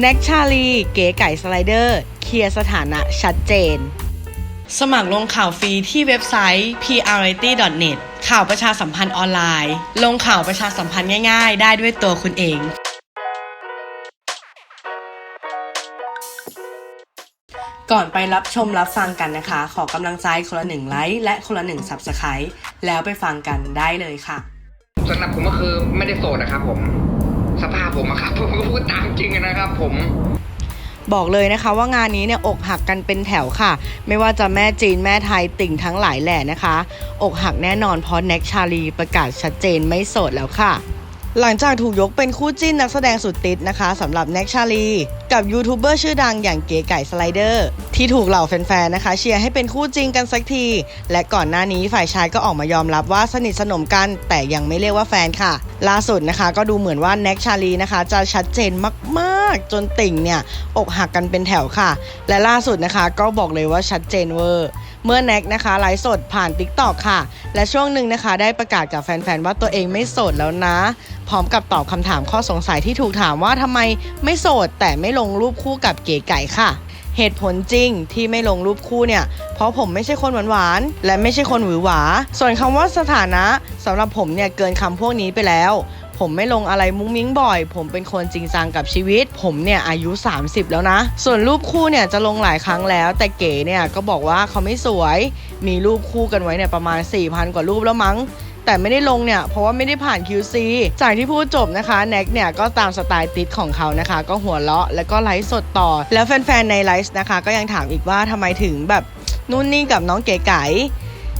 แน็กชาลีเก๋ไก่สไลเดอร์ เคลียร์สถานะชัดเจน สมัครลงข่าวฟรีที่เว็บไซต์ prrity.net ข่าวประชาสัมพันธ์ออนไลน์ ลงข่าวประชาสัมพันธ์ง่ายๆ ได้ด้วยตัวคุณเองก่อนไปรับชมรับฟังกันนะคะ ขอกำลังใจคนละหนึ่งไลค์และคนละหนึ่ง Subscribe แล้วไปฟังกันได้เลยค่ะสำหรับผมก็คือไม่ได้โสดนะครับผม สภาพผมอะครับ ผมก็พูดตามจริงนะครับ ผมบอกเลยนะคะว่างานนี้เนี่ยอกหักกันเป็นแถวค่ะ ไม่ว่าจะแม่จีนแม่ไทยติ่งทั้งหลายแหล่นะคะ อกหักแน่นอนเพราะแน็กชาลีประกาศชัดเจนไม่โสดแล้วค่ะ หลังจากถูกยกเป็นคู่จิ้นนักแสดงสุดติดนะคะสำหรับแน็กชาลี กับยูทูบเบอร์ชื่อดังอย่างเก๋ไก่สไลเดอร์ ที่ถูกเหล่าแฟนๆนะคะ เชียร์ให้เป็นคู่จริงกันสักที และก่อนหน้านี้ฝ่ายชายก็ออกมายอมรับว่าสนิทสนมกัน แต่ยังไม่เรียกว่าแฟนค่ะ ล่าสุดนะคะ ก็ดูเหมือนว่าแน็กชาลีนะคะ จะชัดเจนมากๆ จนติ่งเนี่ยอกหักกันเป็นแถวค่ะ และล่าสุดนะคะก็บอกเลยว่าชัดเจนเวอร์ เมื่อแน็กนะคะไลฟ์สดผ่าน t ิ k t o k ค่ะ และช่วงหนึ่งนะคะ ได้ประกาศกับแฟน ๆ ว่าตัวเองไม่โสดแล้วนะ พร้อมกับตอบคำถามข้อสงสัยที่ถูกถามว่าทำไมไม่โสด แต่ไม่ลงรูปคู่กับเก๋ไก่ค่ะเหตุผลจริงที่ไม่ลงรูปคู่เนี่ย เพราะผมไม่ใช่คนหวานๆ และไม่ใช่คนหวือหวา ส่วนคำว่าสถานะสำหรับผมเนี่ยเกินคำพวกนี้ไปแล้ว ผมไม่ลงอะไรมุ้งมิ้งบ่อย ผมเป็นคนจริงจังกับชีวิต ผมเนี่ยอายุ 30 แล้วนะ ส่วนรูปคู่เนี่ยจะลงหลายครั้งแล้ว แต่เก๋เนี่ยก็บอกว่าเขาไม่สวย มีรูปคู่กันไว้เนี่ยประมาณ 4,000 กว่ารูปแล้วมั้งแต่ไม่ได้ลงเนี่ยเพราะว่าไม่ได้ผ่าน QC จากที่พูดจบนะคะแน็กเนี่ยก็ตามสไตล์ติดของเขานะคะ ก็หัวเราะแล้วก็ไลฟ์สดต่อ แล้วแฟนๆในไลฟ์นะคะ ก็ยังถามอีกว่าทำไมถึงแบบนู่นนี่กับน้องเก๋ไก่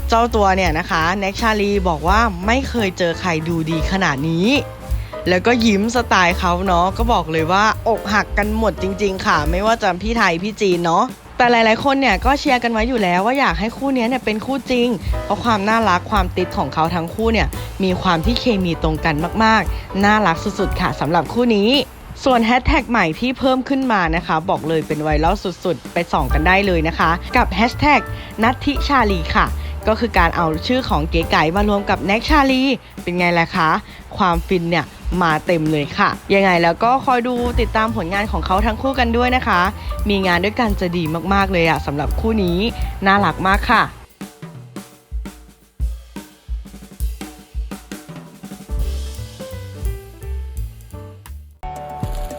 เจ้าตัวเนี่ยนะคะแน็กชาลีบอกว่าไม่เคยเจอใครดูดีขนาดนี้ แล้วก็ยิ้มสไตล์เขาเนาะก็บอกเลยว่าอกหักกันหมดจริง ๆ ค่ะ ไม่ว่าจะพี่ไทยพี่จีนเนาะแต่หลายๆ คนเนี่ยก็เชียร์กันไว้อยู่แล้วว่าอยากให้คู่นี้เนี่ยเป็นคู่จริง เพราะความน่ารักความติดของเขาทั้งคู่เนี่ยมีความที่เคมีตรงกันมากๆ น่ารักสุดๆ ค่ะสำหรับคู่นี้ ส่วนแฮชแท็กใหม่ที่เพิ่มขึ้นมานะคะ บอกเลยเป็นไวรัลสุดๆ ไปส่องกันได้เลยนะคะ กับแฮชแท็กนัทธิชาลีค่ะ ก็คือการเอาชื่อของเก๋ไก่มารวมกับแน็กชาลี เป็นไงล่ะคะ ความฟินเนี่ยมาเต็มเลยค่ะ ยังไงแล้วก็คอยดูติดตามผลงานของเขาทั้งคู่กันด้วยนะคะ มีงานด้วยกันจะดีมากๆเลยอะสำหรับคู่นี้น่ารักมากค่ะ